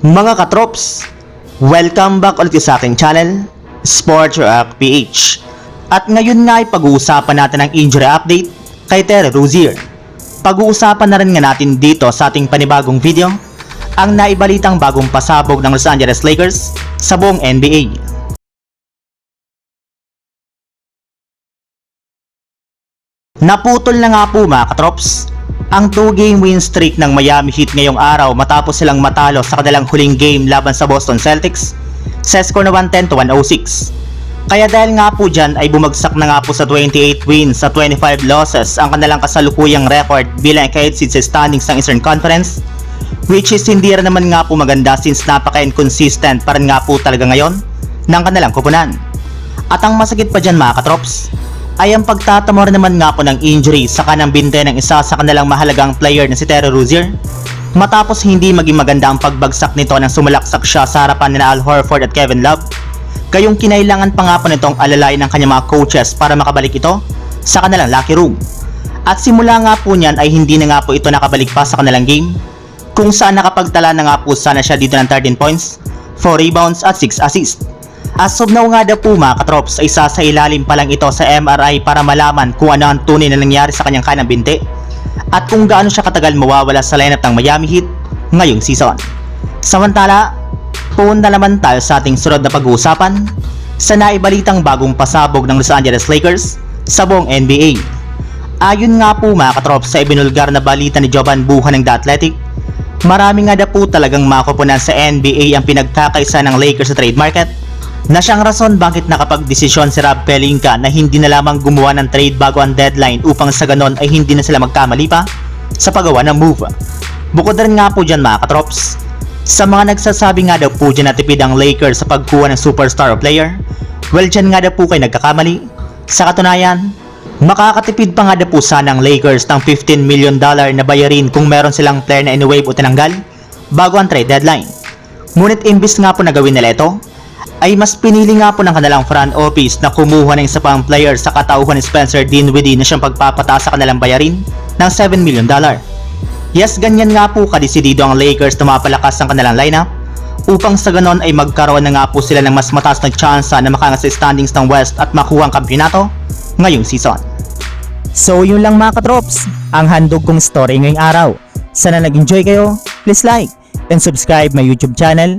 Mga katrops, welcome back ulit sa aking channel, Sports Rock PH. At ngayon nga ay pag-uusapan natin ang injury update kay Terry Rozier. Pag-uusapan na rin nga natin dito sa ating panibagong video ang naibalitang bagong pasabog ng Los Angeles Lakers sa buong NBA. Naputol na nga po mga katrops ang 2-game win streak ng Miami Heat ngayong araw matapos silang matalo sa kanilang huling game laban sa Boston Celtics sa score na 110 to 106. Kaya dahil nga po dyan ay bumagsak na nga po sa 28 wins sa 25 losses ang kanilang kasalukuyang record bilang kahit seed sa standings ng Eastern Conference which is hindi rin naman nga po maganda since napaka-inconsistent pa rin nga po talaga ngayon ng kanilang kupunan. At ang masakit pa dyan mga katrops, ay ang pagtatamo rin naman nga po ng injury sa kanang binte ng isa sa kanilang mahalagang player na si Terry Rozier. Matapos hindi maging maganda ang pagbagsak nito nang sumalaksak siya sa harapan nila Al Horford at Kevin Love. Kayong kinailangan pa nga po nitong alalay ng kanyang mga coaches para makabalik ito sa kanilang locker room. At simula nga po niyan ay hindi na nga po ito nakabalik pa sa kanilang game. Kung saan nakapagtala na nga po sana siya dito ng 13 points 4 rebounds at 6 assists As of now nga daw po mga katrops ay isa sa ilalim pa lang ito sa MRI para malaman kung ano ang tunay na nangyari sa kanyang kanang binti at kung gaano siya katagal mawawala sa lineup ng Miami Heat ngayong season. Samantala, punta naman tayo sa ating sunod na pag-uusapan sa naibalitang bagong pasabog ng Los Angeles Lakers sa buong NBA. Ayon nga po mga katrops sa ibinulgar na balita ni Jovan Buhan ng The Athletic, marami nga daw po talagang makupunan sa NBA ang pinagkakaisa ng Lakers sa trade market na siyang rason bakit nakapag-desisyon si Rob Pelinka na hindi na lamang gumawa ng trade bago ang deadline upang sa ganon ay hindi na sila magkamali pa sa paggawa ng move. Bukod rin nga po dyan mga katrops, sa mga nagsasabi nga daw po dyan na tipid ang Lakers sa pagkuha ng superstar player, well dyan nga daw po kayo nagkakamali. Sa katunayan, makakatipid pa nga daw po sana ang Lakers ng 15 million dollar na bayarin kung meron silang player na iniwave o tinanggal bago ang trade deadline. Ngunit imbis nga po na gawin nila ito, ay mas pinili nga po ng kanilang front office na kumuha ng isa pang player sa katauhan ni Spencer Dinwiddie na siyang pagpapataas sa kanilang bayarin ng 7 million dollar. Yes, ganyan nga po kadesidido ang Lakers na mapalakas ang kanilang lineup upang sa ganon ay magkaroon na nga po sila ng mas mataas na tsansa na makangas sa standings ng West at makuha ang kampyonato ngayong season. So yun lang mga katrops, ang handog kong story ngayong araw. Sana nag-enjoy kayo, please like and subscribe my YouTube channel,